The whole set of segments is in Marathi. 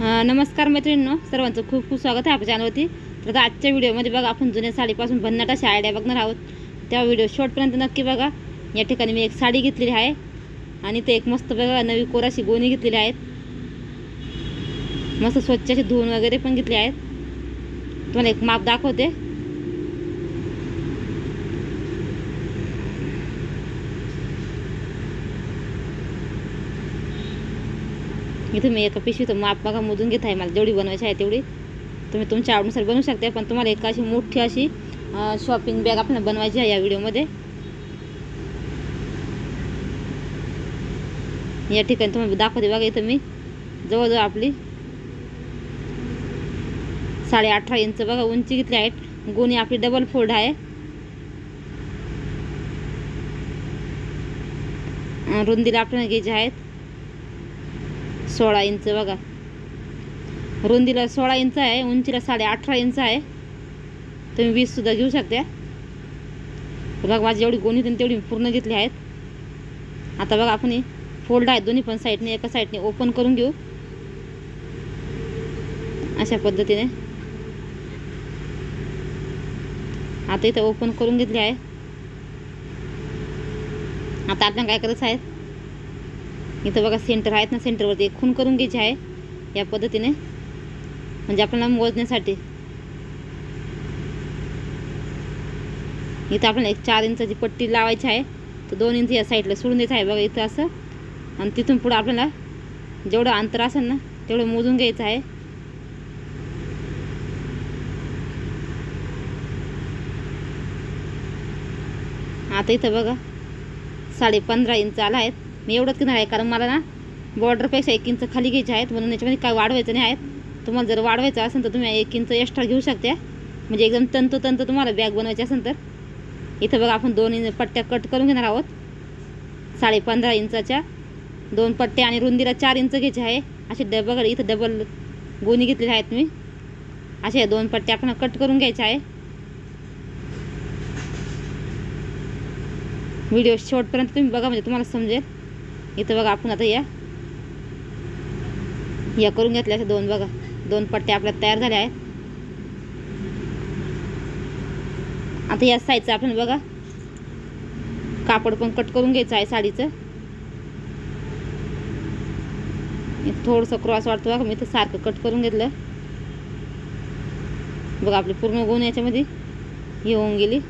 नमस्कार मैत्रिणींनो सर्वांचं खूप खूप स्वागत आहे आपल्या चॅनलवरती. तर आजच्या व्हिडिओमध्ये बघा आपण जुन्या साडीपासून भन्नाट अशा आयडिया बघणार आहोत. त्या व्हिडिओ शॉर्टपर्यंत नक्की बघा. या ठिकाणी मी एक साडी घेतलेली आहे आणि ते एक मस्त बघा नवी कोराशी गोणी घेतलेली आहेत. मस्त स्वच्छ अशी धुवून वगैरे पण घेतली आहेत. तुम्हाला एक माप दाखवते. इथं मी एका पिशवीचं माप बघा मोजून घेत आहे मला जेवढी बनवायची आहे तेवढी. तुम्ही तुमच्या आवडीनुसार बनवू शकता पण तुम्हाला एक अशी मोठी अशी शॉपिंग बॅग आपल्याला बनवायची आहे या व्हिडिओमध्ये. या ठिकाणी तुम्हाला दाखवते बघा इथं मी जवळजवळ आपली साडे अठरा इंच बघा उंची घेतली आहे गोणी आपली डबल फोल्ड आहे. रुंदीला आपल्याला घ्यायची आहेत. सोळा इंच बघा. रुंदीला सोळा इंच आहे उंचीला साडे अठरा इंच आहे. तुम्ही वीससुद्धा घेऊ शकता. बघा माझी जेवढी गोणी होती तेवढी पूर्ण घेतली आहेत. आता बघा आपण फोल्ड आहेत दोन्ही पण साईडने एका साईडने ओपन करून घेऊ. अशा पद्धतीने. आता इथं ओपन करून घेतली आहे. आता आपण काय करायचं आहे इथं बघा सेंटर आहेत ना सेंटरवरती एक खून करून घ्यायची आहे. या पद्धतीने. म्हणजे आपल्याला मोजण्यासाठी. इथं आपल्याला एक चार इंचाची पट्टी लावायची आहे. तर दोन इंच या साईडला सोडून द्यायचं आहे. बघा इथं असं. आणि तिथून पुढं आपल्याला जेवढं अंतर असेल ना तेवढं मोजून घ्यायचं आहे. आता इथं बघा. साडे पंधरा इंच आला आहेत मी एवढंच घेणार आहे कारण मला ना बॉर्डरपेक्षा एक इंच खाली घ्यायचे आहेत म्हणून याच्यामध्ये काय वाढवायचं नाही आहेत. तुम्हाला जर वाढवायचं असेल तर तुम्ही एक इंच एक्स्ट्रा घेऊ शकता. म्हणजे एकदम तंतोतंत तुम्हाला बॅग बनवायची असेल तर. इथं बघा आपण दोन इंच पट्ट्या कट करून घेणार आहोत. साडे पंधरा इंचाच्या दोन पट्ट्या आणि रुंदीला चार इंच घ्यायचे आहे. असे डबल इथं डबल गोणी घेतलेल्या आहेत मी. अशा दोन पट्ट्या आपण कट करून घ्यायच्या आहे. व्हिडिओ शेवटपर्यंत तुम्ही बघा म्हणजे तुम्हाला समजेल. इथं बघा आपण आता या. या करून घेतल्या अशा दोन बघा. दोन पट्ट्या आपल्या तयार झाल्या आहेत. आता या साईजचं आपण बघा. कापड पण कट करून घ्यायचं आहे साडीचं. थोडंसं क्रॉस वाटतो बघा. मी तर सारखं कट करून घेतलं. बघा आपली पूर्ण गुण याच्यामध्ये हे होऊन गेली.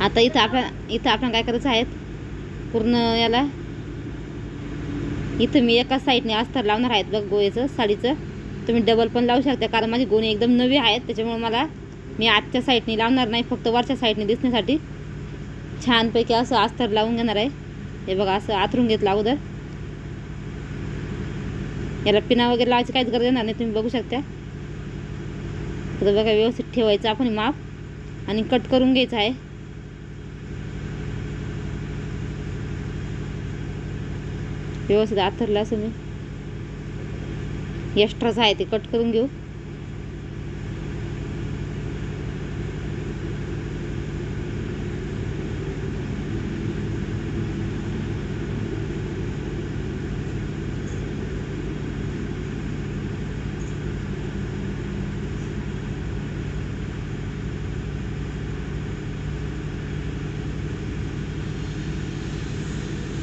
आता इथं आपण इथं आपण काय करायचं आहेत पूर्ण याला. इथं मी एका साईडने अस्तर लावणार आहेत बघ गोळेचं साडीचं. तुम्ही डबल पण लावू शकता कारण माझी गोणी एकदम नवी आहेत त्याच्यामुळे मला मी आजच्या साईडने लावणार नाही फक्त वरच्या साईडने दिसण्यासाठी. छानपैकी असं अस्तर लावून घेणार आहे. हे बघा असं आथरून घेतलं अगोदर. याला पिना वगैरे लावायची काहीच गरज येणार नाही तुम्ही बघू शकता. तर बघा व्यवस्थित ठेवायचं आपण माप आणि कट करून घ्यायचं आहे. व्यवस्थित आथरलं असं मी. एक्स्ट्राच आहे ते कट करून घेऊ.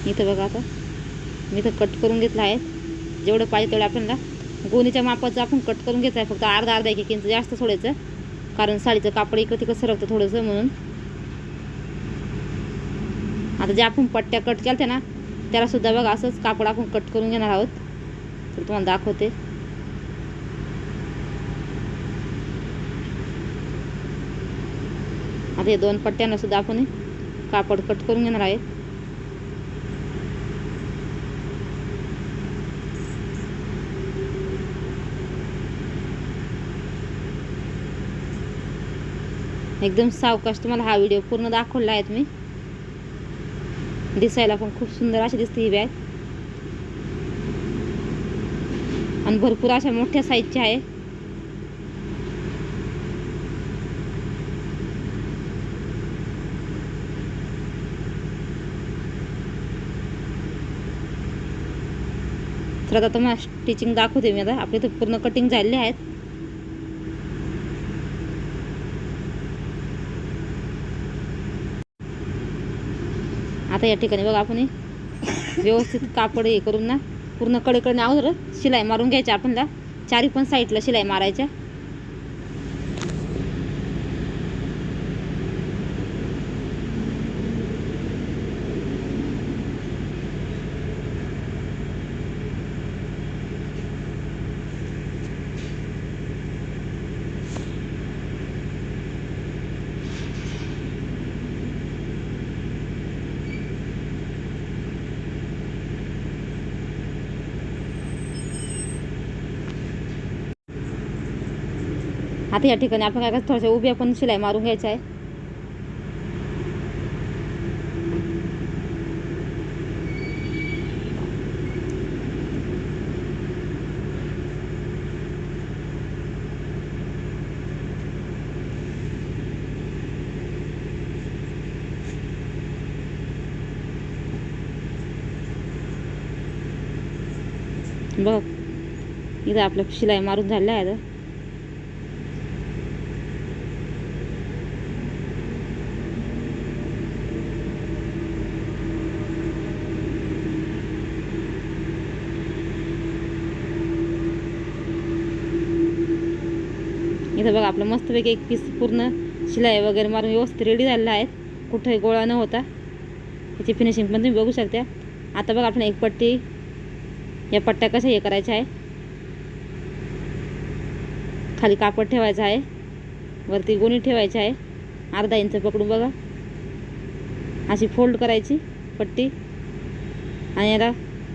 इथं बघा आता. मी इथं कट करून घेतलं आहे. जेवढं पाहिजे तेवढं आपल्याला गोणीच्या मापाचं आपण कट करून घ्यायचं आहे. फक्त अर्धा अर्धा एक इंच जास्त सोडायचं. कारण साडीचं कापड इकडं तिकडं सरकतं थोडंसं म्हणून. आता जे आपण पट्ट्या कट केल्या ना त्यालासुद्धा बघा असंच कापड आपण कट करून घेणार आहोत. तर तुम्हाला दाखवते. आता हे दोन पट्ट्यांना सुद्धा आपण कापड कट करून घेणार आहे. एकदम सावकाश तुम्हाला हा व्हिडिओ पूर्ण दाखवला आहे मी दिसायला पण खूप सुंदर अशी दिसते ही बॅग आणि भरपूर अशा मोठ्या साईजच्या आहे. तर तर आता तुम्हाला स्टिचिंग दाखवते मी आता. आपले तर पूर्ण कटिंग झालेले आहेत. आता या ठिकाणी बघा आपण व्यवस्थित कापड हे करून ना पूर्ण कडेकडे आहोत शिलाई मारून घ्यायची आपणला. चारी पण साईडला शिलाई मारायच्या. आता या ठिकाणी. आपण काय करायचं थोड्याशा उभ्या पण शिलाई मारून घ्यायच्या आहे. बघ इथं आपलं शिलाई मारून झालेलं आहे इथं बघा आपलं मस्तपैकी एक पीस पूर्ण शिलाई वगैरे मारून व्यवस्थित रेडी झालेला आहे. कुठंही गोळा न होता. याची फिनिशिंग पण तुम्ही बघू शकता. आता बघा आपण एक पट्टी या पट्ट्या कशा हे करायच्या आहे. खाली कापड ठेवायचं आहे. वरती गोणी ठेवायची आहे. अर्धा इंच पकडून बघा. अशी फोल्ड करायची पट्टी. आणि याला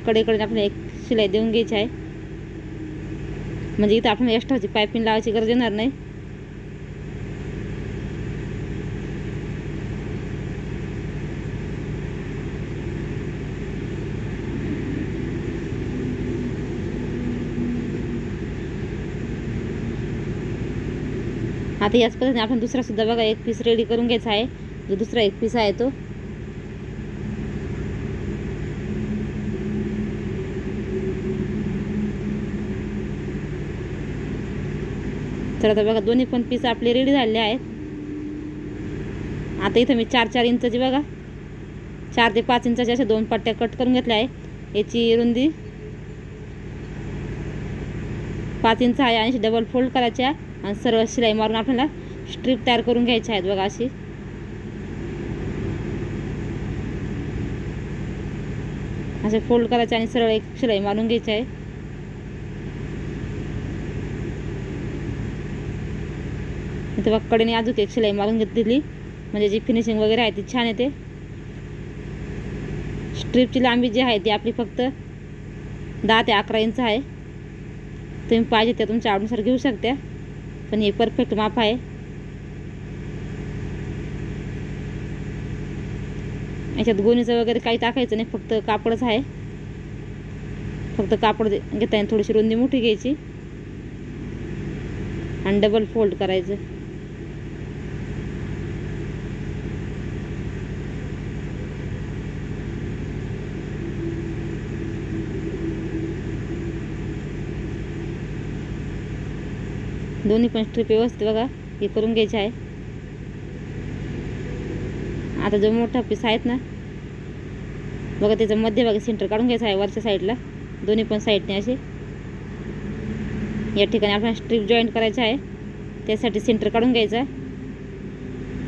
कडेकडे आपण एक शिलाई देऊन घ्यायची आहे. म्हणजे इथं आपण एक्स्ट्राची पायपिंग लावायची गरज येणार नाही. आता याच पद्धतीने आपण दुसरा सुद्धा बघा एक पीस रेडी करून घ्यायचा आहे. जो दुसरा एक पीस आहे तो. तर आता बघा दोन्ही पण पीस आपले रेडी झालेले आहेत. आता इथं मी चार चार इंचाची बघा. चार ते पाच इंचाच्या अशा दोन पट्ट्या कट करून घेतल्या आहे. याची रुंदी पाच इंच आहे आणि डबल फोल्ड करायच्या आणि सरळ शिलाई मारून आपल्याला स्ट्रीप तयार करून घ्यायचे आहेत बघा अशी. असे फोल्ड करायचे आणि सरळ एक शिलाई मारून घ्यायची आहे. तेव्हा कडेने अजून एक शिलाई मारून घेतलेली म्हणजे जी फिनिशिंग वगैरे आहे ती छान येते. स्ट्रीपची लांबी जी आहे ती आपली फक्त दहा ते अकरा इंच आहे. तुम्ही पाहिजे त्या तुमच्या आवडीनुसार घेऊ शकता. पण हे परफेक्ट माप आहे. याच्यात गोणीचं वगैरे काही टाकायचं नाही फक्त कापडच आहे. फक्त कापड घेता घेताना थोडीशी रुंदी मोठी घ्यायची. आणि डबल फोल्ड करायचं. दोन्ही पण स्ट्रीप व्यवस्थित बघा. हे करून घ्यायचे आहे. आता जो मोठा पीस आहेत ना बघा त्याचं मध्यभागी सेंटर काढून घ्यायचं आहे वरच्या साईडला दोन्ही पण साईडने असे. या ठिकाणी आपण स्ट्रीप जॉईंट करायचं आहे. त्यासाठी सेंटर काढून घ्यायचं आहे.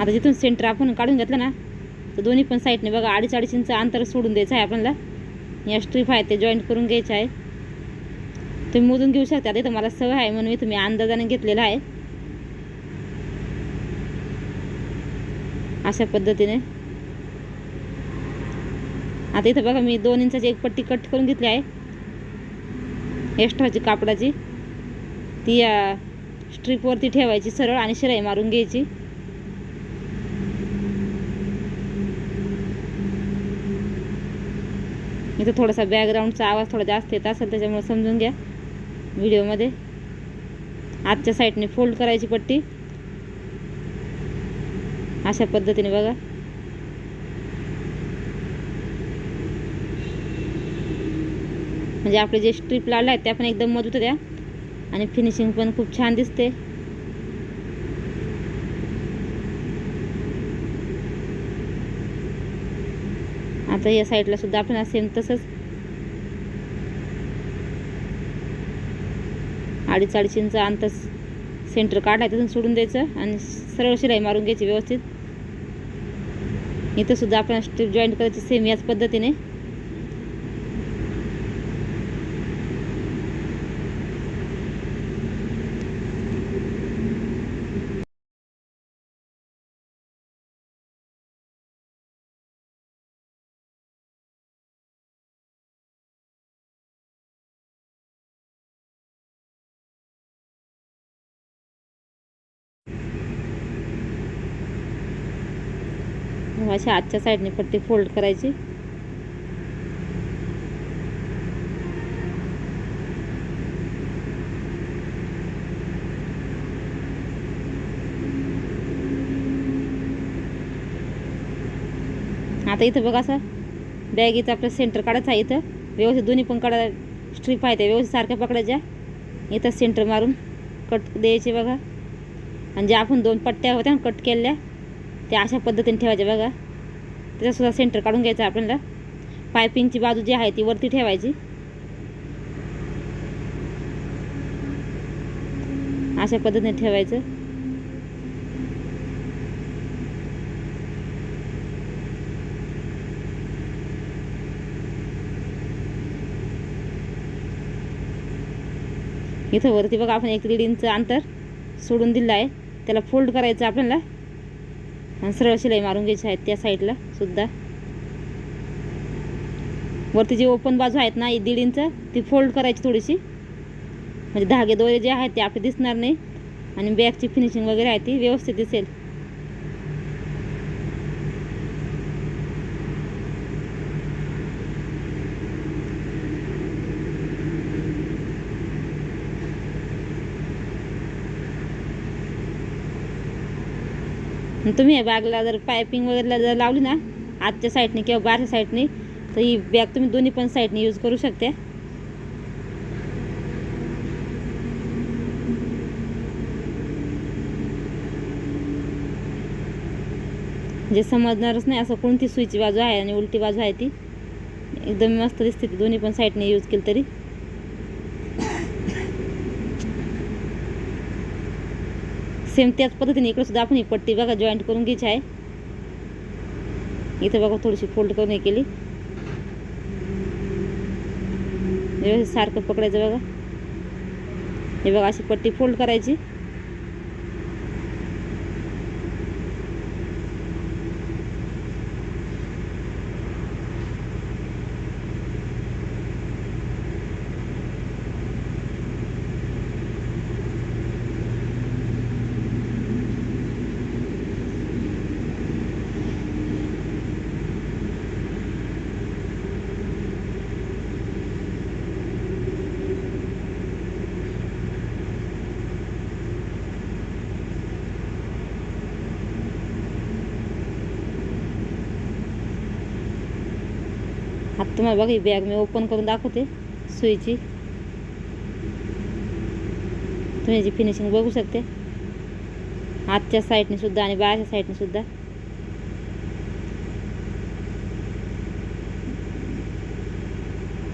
आता जिथून सेंटर आपण काढून घेतलं ना तर दोन्ही पण साईडने बघा अडीच अडीच इंच अंतर सोडून द्यायचं आहे आपल्याला. या स्ट्रीप आहे ते जॉईंट करून घ्यायचं आहे. तुम्ही मोजून घेऊ शकता. ते इथं मला सवय आहे म्हणून मी तुम्ही अंदाजाने घेतलेला आहे. अशा पद्धतीने. आता इथं बघा मी दोन इंचाची एक पट्टी कट करून घेतली आहे. एक्स्ट्राची कापडाची. ती या स्ट्रीपवरती ठेवायची सरळ आणि शिराई मारून घ्यायची. इथं थोडासा बॅकग्राऊंडचा आवाज थोडा जास्त येत असेल त्याच्यामुळे समजून घ्या. व्हिडिओमध्ये. आजच्या साईडने फोल्ड करायची पट्टी. अशा पद्धतीने बघा. म्हणजे आपले जे स्ट्रीप लावले आहेत त्या पण एकदम मजबूत होत्या. आणि फिनिशिंग पण खूप छान दिसते. आता या साईडला सुद्धा आपण सेम तसंच अडीच अडीच इंच अंतर सेंटर काढायचं तिथून सोडून द्यायचं आणि सरळ शिलाई मारून घ्यायची व्यवस्थित. इथंसुद्धा आपण स्ट्रीप जॉईंट करायची सेम याच पद्धतीने. अशी आजच्या साईडने पट्टी फोल्ड करायची. आता इथं बघा असं बॅगीचं आपलं सेंटर काढायचं आहे इथं. व्यवस्थित दोन्ही पण काढा स्ट्रीप आहे त्या व्यवस्थित सारख्या पकडायच्या. इथं सेंटर मारून कट द्यायचे बघा. आणि ज्या आपण दोन पट्ट्या होत्या ना कट केल्या त्या अशा पद्धतीने ठेवायच्या बघा. त्याचासुद्धा सेंटर काढून घ्यायचं आपल्याला. पायपिंगची बाजू जी आहे ती वरती ठेवायची. अशा पद्धतीने ठेवायचं. इथं वरती बघा आपण एक दीड इंच अंतर सोडून दिलं आहे. त्याला फोल्ड करायचं आपल्याला. आणि सरळ शिलाई मारून घ्यायची आहेत त्या साईडला सुद्धा. वरती जी ओपन बाजू आहेत ना दीड इंच ती फोल्ड करायची थोडीशी. म्हणजे धागे दोरे जे आहेत ते आपले दिसणार नाही. आणि बॅगची फिनिशिंग वगैरे आहे ती व्यवस्थित दिसेल. तुम्ही या बॅगला जर पायपिंग वगैरेला जर लावली ना आजच्या साईडने किंवा बारच्या साईडने तर ही बॅग तुम्ही दोन्ही पण साईडने यूज करू शकते. जे समजणारच नाही असं कोणती सुईची बाजू आहे आणि उलटी बाजू आहे ती. एकदम मस्त दिसते ती. दोन्ही पण साईडने यूज केली तरी. सेम त्याच पद्धतीने इकडे सुद्धा आपण ही पट्टी बघा जॉईंट करून घ्यायची आहे. इथं बघा थोडीशी फोल्ड करून हे केली. व्यवस्थित सारखं पकडायचं बघा. हे बघा अशी पट्टी फोल्ड करायची. तुम्हाला बघा ही बॅग मी ओपन करून दाखवते सुईची. तुम्ही याची फिनिशिंग बघू शकते. आतच्या साईडने सुद्धा आणि बाहेरच्या साईडने सुद्धा.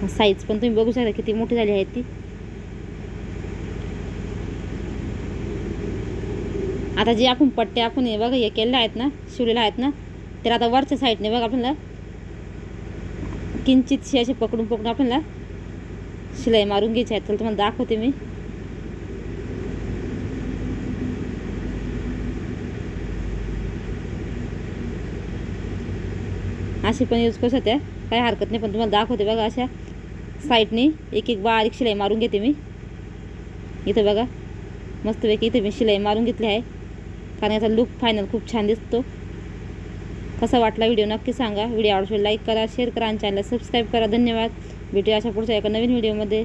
साईज पण तुम्ही बघू शकता किती मोठी झाली आहे ती. आता जे आपण पट्टे आपण हे बघा हे केलेले आहेत ना शिवलेले आहेत ना तर आता वरच्या साईडने बघा आपल्याला किंचितशी असे पकडून पकडून आपल्याला शिलाई मारून घ्यायची आहे. तर तुम्हाला दाखवते मी. अशी पण यूज करू शकते. काही हरकत नाही पण तुम्हाला दाखवते बघा अशा साईडने एक एक बारीक शिलाई मारून घेते मी. इथं बघा मस्तपैकी इथे मी शिलाई मारून घेतली आहे. कारण याचा लुक फायनल खूप छान दिसतो. कसा वाटला व्हिडिओ नक्की सांगा. व्हिडिओ आवडतो लाईक करा शेअर करा आणि चॅनलला सबस्क्राईब करा. धन्यवाद. भेटूया अशा पुढच्या एका नवीन व्हिडिओमध्ये.